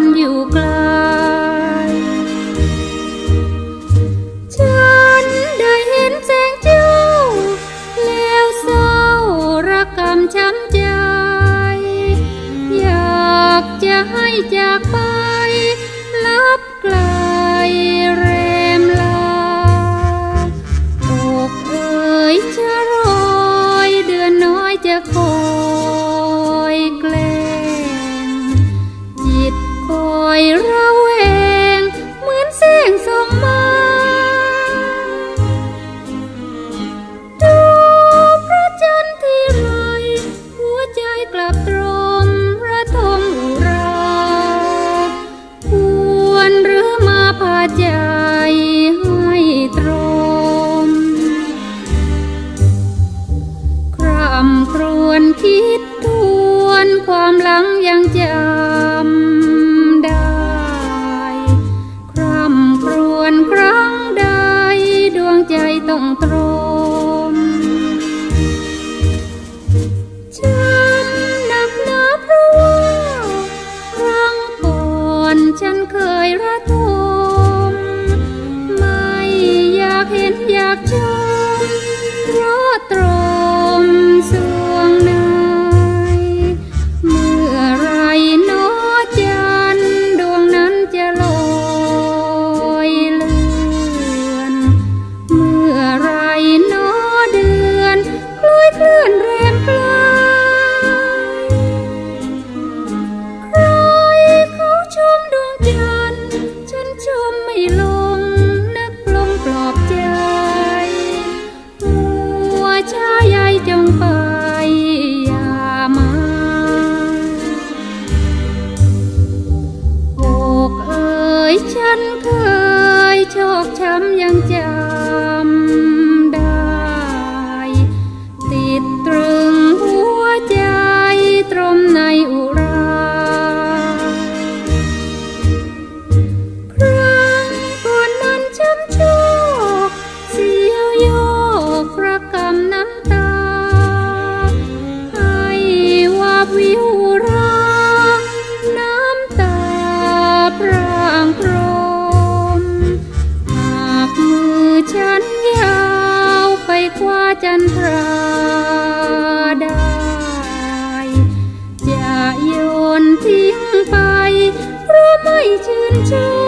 านอยู่ไกล ฉันได้เห็นแสงเจ้า แล้วเศร้าระกำช้ำใจ อยากจะให้จากไป ลับไกลแรมลาอกเอ๋ยจะรอยเดือนน้อยจะคอ้องตรมจำหนักหนาเพราะว่า ครั้งก่อนฉันเคยระทมไม่อยากเห็นอยากเจอ chân cứ จันทราได้จะโยนทิ้งไป เพราะไม่ชื่นชม